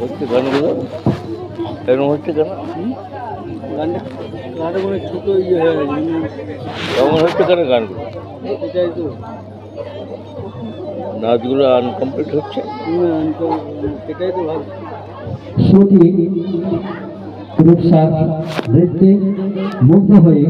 হচ্ছে গানগুলো এরকম হচ্ছে কেন? গানটা ছোটো ইয়ে হয়ে গেছে হচ্ছে কেন গানগুলো এটাই তো নাচগুলো আনকমপ্লিট হচ্ছে? সেটাই তো ভাবছি মুগ্ধ হয়ে